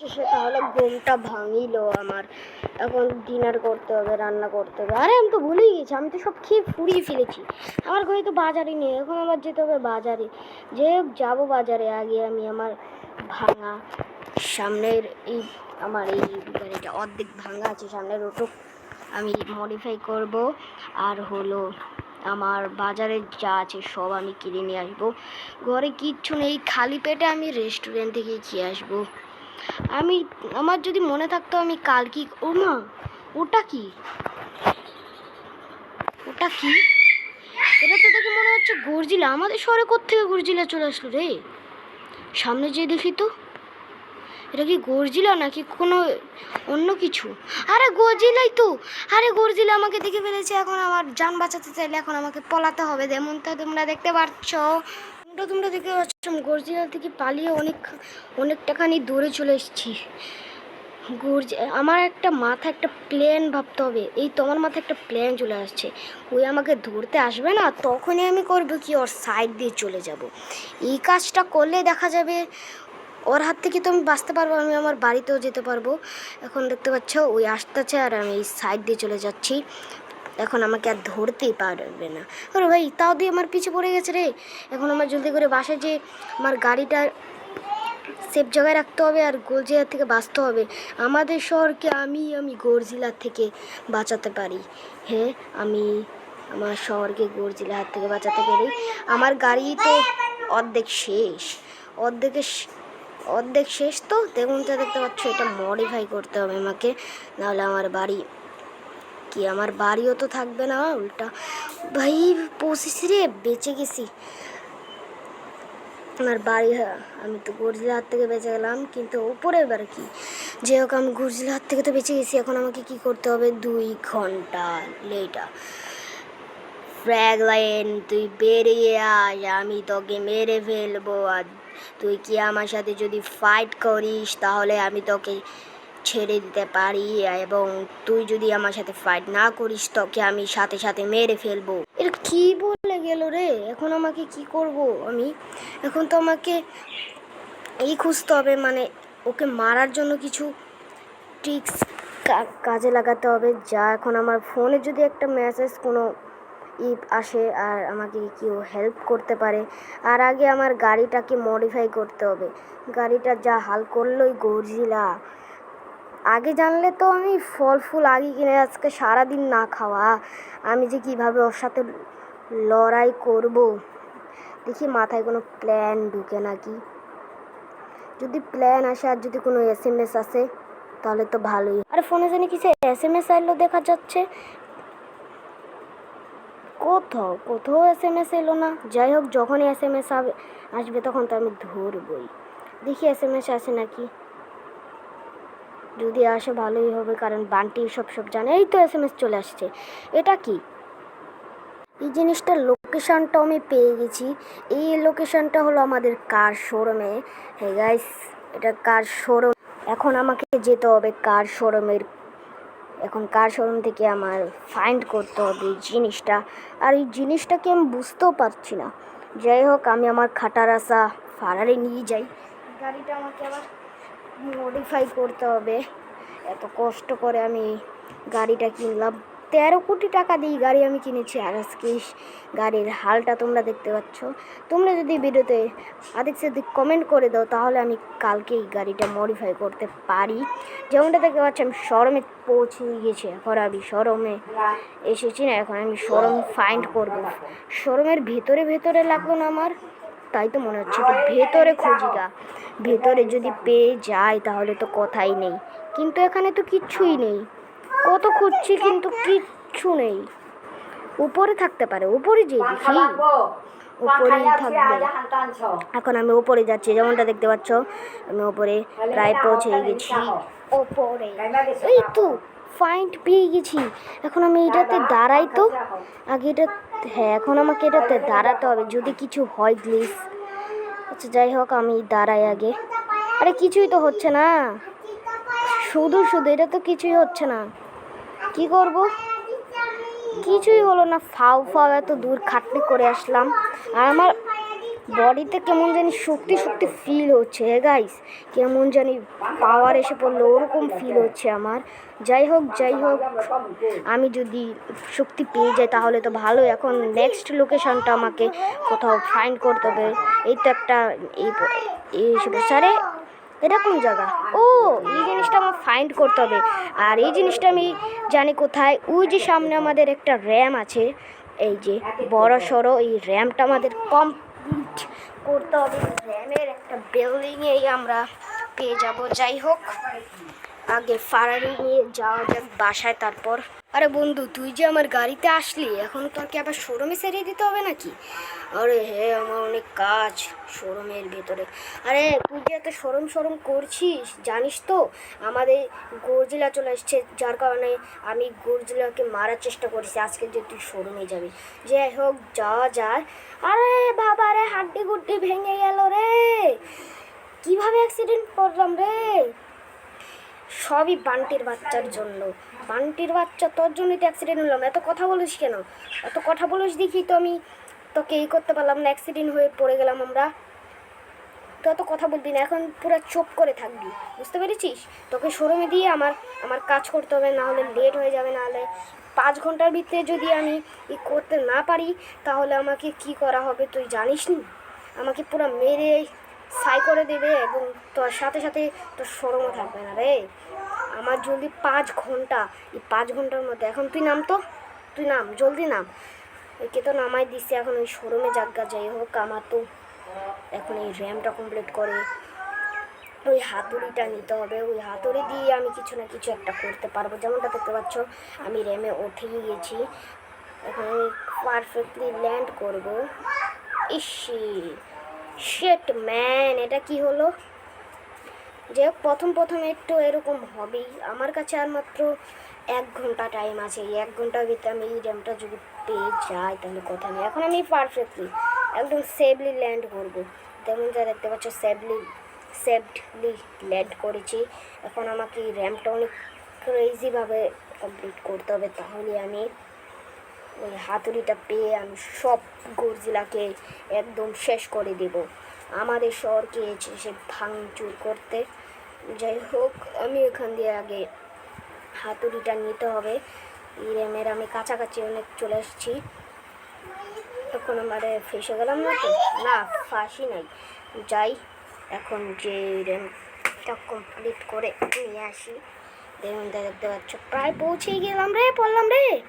শেষে তাহলে ঘুমটা ভাঙিল আমার। এখন ডিনার করতে হবে, রান্না করতে হবে। আরে আমি তো ভুলেই গেছি, আমি তো সব খেয়ে ফুরিয়ে ফেলেছি। আমার ঘরে তো বাজারে নেই, এখন আমার যেতে হবে বাজারে। যে যাব বাজারে। আগে আমি আমার ভাঙা সামনের এই, আমার এই গাড়িটা অর্ধেক ভাঙা আছে, সামনের ওটো আমি মডিফাই করব। আর হলো আমার বাজারে যা আছে সব আমি কিনে নিয়ে আসব। ঘরে কিচ্ছু নেই, খালি পেটে আমি রেস্টুরেন্ট থেকে খেয়ে আসব। আমি, আমার যদি মনে থাকতো আমি কাল কি, ও মা, ওটা কি? ওটা কি? এটা তো দেখে মনে হচ্ছে গর্জিলা। আমাদের শহরে কোথেকে গর্জিলা চলে আসলো রে? সামনে যেয়ে দেখি তো। এটা কি গর্জিলা নাকি কোনো অন্য কিছু? আরে গর্জিলাই তো। আরে গর্জিলা আমাকে দেখে ফেলেছে, এখন আমার যান বাঁচাতে চাইলে এখন আমাকে পলাতে হবে। যেমনটা তোমরা দেখতে পাচ্ছ, তোমরা তোমরা দেখতে পাচ্ছ, গর্জিলা থেকে পালিয়ে অনেক, অনেকটাখানি দূরে চলে এসেছি। গর্জি, আমার একটা মাথা, একটা প্লেন ভাবতে হবে। এই তোমার মাথায় একটা প্লেন চলে আসছে। ওই আমাকে ধরতে আসবে না, তখনই আমি করব কি, ওর সাইড দিয়ে চলে যাব। এই কাজটা করলে দেখা যাবে ওর হাত থেকে তো আমি বাঁচতে পারব, আমি আমার বাড়িতেও যেতে পারব। এখন দেখতে পাচ্ছ ওই আসতেছে আর আমি এই সাইড দিয়ে চলে যাচ্ছি। এখন আমাকে আর ধরতেই পারবে না। আরে ভাই, তাও দিয়ে আমার পিছু পড়ে গেছে রে। এখন আমার জলদি করে বাসায় যে আমার গাড়িটা সেফ জায়গায় রাখতে হবে আর গোলজিলার থেকে বাঁচতে হবে। আমাদের শহরকে আমি আমি গর্জিলার থেকে বাঁচাতে পারি। হ্যাঁ আমি আমার শহরকে গর্জিলার হাত থেকে বাঁচাতে পারি আমার গাড়ি তো অর্ধেক শেষ। অর্ধেকের অর্ধেক শেষ তো দেখুন তো দেখতে পাচ্ছ এটা মডিফাই করতে হবে আমাকে। নাহলে আমার বাড়ি কি আমার বাড়িও তো থাকবে না উল্টা। ভাই পৌঁছেছি রে বেঁচে গেছি। আমার বাড়ি হ্যাঁ, আমি তো গর্জিলার হাত থেকে বেঁচে গেলাম কিন্তু ওপরে এবার কি? যে হোক আমি গর্জিলার হাত থেকে তো বেঁচে গেছি এখন আমাকে কি করতে হবে? দুই ঘণ্টা লেটা ফ্র্যাগ লাইন তুই বেরিয়ে আয় আমি তোকে মেরে ফেলব আর তুই কি আমার সাথে যদি ফাইট করিস, তাহলে আমি তোকে ছেড়ে দিতে পারি এবং তুই যদি আমার সাথে ফাইট না করিস, তোকে আমি সাথে সাথে মেরে ফেলব। এটা কি বলে গেল রে? এখন আমাকে কি করব আমি? এখন তো আমাকে এই খুঁজতে হবে মানে ওকে মারার জন্য কিছু ট্রিক্স কাজে লাগাতে হবে। যা এখন আমার ফোনে যদি একটা মেসেজ কোনো ই আসে আর আমাকে কেউ হেল্প করতে পারে। আর আগে আমার গাড়িটাকে মডিফাই করতে হবে। গাড়িটা যা হাল করলোই গর্জিলা আগে জানলে তো আমি ফল ফুল আগে কিনে, আজকে সারাদিন না খাওয়া। আমি যে কীভাবে ওর সাথে লড়াই করব? দেখি মাথায় কোনো প্ল্যান ঢুকে নাকি? যদি প্ল্যান আসে আর যদি কোনো এস এম এস আসে, তাহলে তো ভালোই। আরে ফোনে জানি কিছু এস এম এস আইলো দেখা যাচ্ছে। কোথাও কোথাও এস এম এস এলো না। যাই হোক যখনই এস এম এস আসবে তখন তো আমি ধরবই। দেখি এস এম এস আসে নাকি। যদি আসে ভালোই হবে, কারণ বান্টি সব সব জানে। এই তো এস এম এস চলে আসছে। এটা কি? এই জিনিসটার লোকেশনটাও আমি পেয়ে গেছি। এই লোকেশানটা হলো আমাদের কার শোরুমে হ্যাঁ গাইস এটা কার শোরুম এখন আমাকে যেতে হবে কার শোরুমের এখন কার শোরুম থেকে আমার ফাইন্ড করতে হবে এই জিনিসটা? আর এই জিনিসটাকে আমি বুঝতেও পারছি না। যাই হোক, আমি আমার খাটার আশা ফারারে নিয়ে যাই। গাড়িটা আমাকে আবার মডিফাই করতে হবে। এত কষ্ট করে আমি গাড়িটা কিনলাম। তেরো কোটি টাকা দিয়ে গাড়ি আমি কিনেছি, আর আজকে গাড়ির হালটা তোমরা দেখতে পাচ্ছ। তোমরা যদি ভিডিওতে আদিক সাদিক কমেন্ট করে দাও, তাহলে আমি কালকে এই গাড়িটা মডিফাই করতে পারি। যেমনটা দেখতে পাচ্ছি, আমি শোরুমে পৌঁছে গেছি এখন আমি শোরুমে এসেছি না, এখন আমি শোরুম ফাইন্ড করব। শোরুমের ভেতরে ভেতরে লাগল না আমার, তাই তো মনে হচ্ছে ভেতরে খুঁজি গা। ভেতরে যদি পেয়ে যায় তাহলে তো কথাই নেই। কিন্তু এখানে তো কিচ্ছুই নেই। কত খুঁজছি কিন্তু কিচ্ছু নেই। উপরে থাকতে পারে উপরে যে দেখি। উপরেই থাকবে। এখন আমি উপরে যাচ্ছি যেমনটা দেখতে পাচ্ছ আমি উপরে প্রায় পৌঁছে গেছি। ওপরে এই তো ফাইন্ড পেয়ে গেছি। এখন আমি এটাতে দাঁড়াই তো। আগে এটা হ্যাঁ এখন আমাকে এটাতে দাঁড়াতে হবে। যদি কিছু হয় প্লিজ আচ্ছা যাই হোক আমি দাঁড়াই আগে। আরে কিছুই তো হচ্ছে না। শুধু শুধু এটা তো কিছুই হচ্ছে না। কি করব? কিছুই হলো না, ফাউ ফাউ এত দূর খাটনি করে আসলাম। আর আমার বডিতে কেমন জানি শক্তি শক্তি ফিল হচ্ছে গাইস কেমন জানি পাওয়ার এসে পড়ল, ওরকম ফিল হচ্ছে আমার। যাই হোক যাই হোক, আমি যদি শক্তি পেয়ে যাই তাহলে তো ভালো। এখন নেক্সট লোকেশনটা আমাকে কোথাও ফাইন্ড করতে হবে। এই তো একটা এই সারে এটা কোন জায়গা? ও জিনিসটা আমার ফাইন্ড করতে হবে। আর এই জিনিসটা আমি জানি কোথায়। ওই যে সামনে আমাদের একটা র্যাম আছে। এই যে বড় সড়ো এই র্যামটা আমাদের কমপ্লিট করতে হবে। র্যামের একটা বিল্ডিংয়েই আমরা পেয়ে যাব। যাই হোক। আগে ফারারি নিয়ে যাওয়া যাক বাসায় তারপর। আরে বন্ধু, তুই যে আমার গাড়িতে আসলি, এখন তোর কি আবার শোরুমে সেরিয়ে দিতে হবে নাকি? আরে হে, আমার অনেক কাজ শোরুমের ভেতরে। আরে, তুই যে এত শোরুম শোরুম করছিস, জানিস তো, আমাদের গর্জিলা চলে এসছে যার কারণে আমি গর্জিলাকে মারার চেষ্টা করেছি, আজকে যে তুই শোরুমে যাবি। যাই হোক, যাওয়া যায় আরে বাবা রে, হাড্ডি গুড্ডি ভেঙে গেল রে। কীভাবে অ্যাক্সিডেন্ট করলাম রে? সবই বান্টির বাচ্চার জন্য। বান্টির বাচ্চা, তোর জন্যই তো অ্যাক্সিডেন্ট হলাম এত কথা বলিস কেন? এত কথা বলিস দেখি তো আমি তোকে এই করতে পারলাম না অ্যাক্সিডেন্ট হয়ে পড়ে গেলাম আমরা। তো এত কথা বলবি না, এখন পুরো চোপ করে থাকবি। বুঝতে পেরেছিস? তোকে শোরুমে দিয়ে আমার আমার কাজ করতে হবে, না হলে লেট হয়ে যাবে, না হলে পাঁচ ঘণ্টার ভিতরে যদি আমি ই করতে না পারি, তাহলে আমাকে কি করা হবে তুই জানিস নি? আমাকে পুরো মেরে সাই করে দেবে এবং তোর সাথে সাথে তোর শোরুমও থাকবে না রে। আমার জলদি পাঁচ ঘণ্টা, এই পাঁচ ঘণ্টার মধ্যে। এখন তুই নাম তো? তুই নাম, জলদি নাম। একে তো নামাই দিচ্ছে এখন ওই শোরুমে জায়গা যাই হোক, আমার তো এখন এই র্যামটা কমপ্লিট করে। ওই হাতুড়িটা নিতে হবে, ওই হাতুড়ি দিয়ে আমি কিছু না কিছু একটা করতে পারব। যেমনটা দেখতে পাচ্ছ, আমি র্যামে উঠেই গেছি এখন পারফেক্টলি ল্যান্ড করব। ইসি শেট ম্যান এটা কি হলো? যে প্রথম প্রথম একটু এরকম হবেই। আমার কাছে আর মাত্র এক ঘণ্টা টাইম আছে। এই এক ঘণ্টার ভিতরে আমি এই র্যামটা যদি পেয়ে যাই, তাহলে কথা নেই। এখন আমি পারফেক্টলি একদম সেফলি ল্যান্ড করব। তেমন যা দেখতে পাচ্ছ সেফলি সেফলি ল্যান্ড করেছি। এখন আমাকে এই র্যামটা অনেক ক্রেজিভাবে কমপ্লিট করতে হবে। তাহলে আমি ওই হাতুড়িটা পেয়ে আমি সব গর্জিলাকে একদম শেষ করে দেব। আমাদের শহরকে এসে ভাঙচুর করতে। যাই হোক, আমি এখান দিয়ে আগে হাতুড়িটা নিতে হবে। এই র্যামের আমি কাছাকাছি অনেক চলে এসেছি। এখন আমারে ফেসে গেলাম না তো? না, ফাঁসি নাই। যাই, এখন যে র্যামটা কমপ্লিট করে নিয়ে আসি। দেখুন দেখতে পাচ্ছ প্রায় পৌঁছেই গেলাম রে, পড়লাম রে।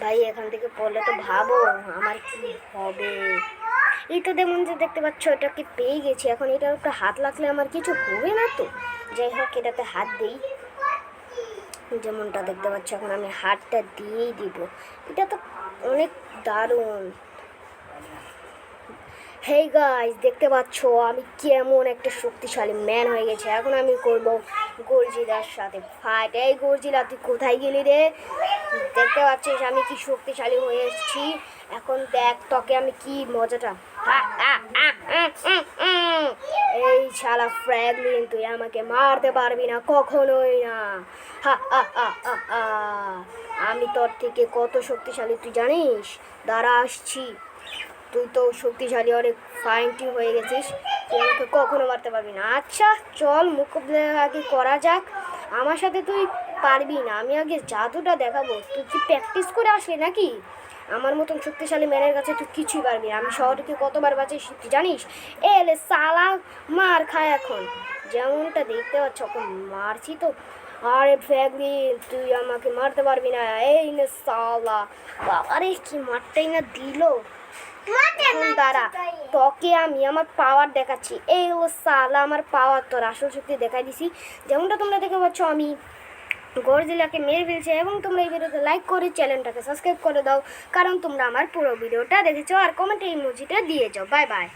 ভাই, এখান থেকে পড়লে তো ভাবো, আমার কি হবে? তো যেমন যে দেখতে পাচ্ছ এটাকে পেয়ে গেছি। এখন এটার উপরে হাত লাগলে আমার কিছু হবে না তো। যাই হোক, এটাতে হাত দিই। যেমনটা দেখতে পাচ্ছ, এখন আমি হাতটা দিয়েই দিব। এটা তো অনেক দারুণ। হেই গাইস দেখতে পাচ্ছ, আমি কেমন একটা শক্তিশালী ম্যান হয়ে গেছে। এখন আমি করব গর্জিলার সাথে ফাইট এই গর্জিলা, তুই কোথায় গেলি রে? দেখতে পাচ্ছিস, আমি কি শক্তিশালী হয়ে এসেছি? এখন দেখ, তোকে আমি কি মজাটা। এই শালা ফ্র্যাগলিন তুই আমাকে মারতে পারবি না, কখনোই না। আমি তোর থেকে কত শক্তিশালী, তুই জানিস? দাঁড়া, আসছি। তুই তো শক্তিশালী, অনেক ফাইনটি হয়ে গেছিস। তুই আমাকে কখনো মারতে পারবি না। আচ্ছা চল মুখোমুখি আগে করা যাক। আমার সাথে তুই পারবি না। আমি আগে জাদুটা দেখাবো। তুই কি প্র্যাকটিস করে আসলি নাকি? আমার মতন শক্তিশালী ম্যানের কাছে তুই কিছুই পারবি আমি শহরকে কতবার বাঁচি তুই জানিস? এলে সালা মার খায় এখন। যেমনটা দেখতে পাচ্ছ এখন মারছি তো। আরে ফ্যাগলি তুই আমাকে মারতে পারবি না। এই নে সালা। বাবারে কি মারটাই না দিলো। দাঁড়া তোকে আমি আমার পাওয়ার দেখাচ্ছি। এই ও সালা আমার পাওয়ার তোর আসল শক্তি দেখাই দিছি। যেমনটা তোমরা দেখতে পাচ্ছ আমি গরজিলাকে মেরে ফেলছে এবং তোমরা এই ভিডিওতে লাইক করে চ্যানেলটাকে সাবস্ক্রাইব করে দাও, কারণ তোমরা আমার পুরো ভিডিওটা দেখেছ আর কমেন্টে ইমোজিটা দিয়ে যাও। Bye bye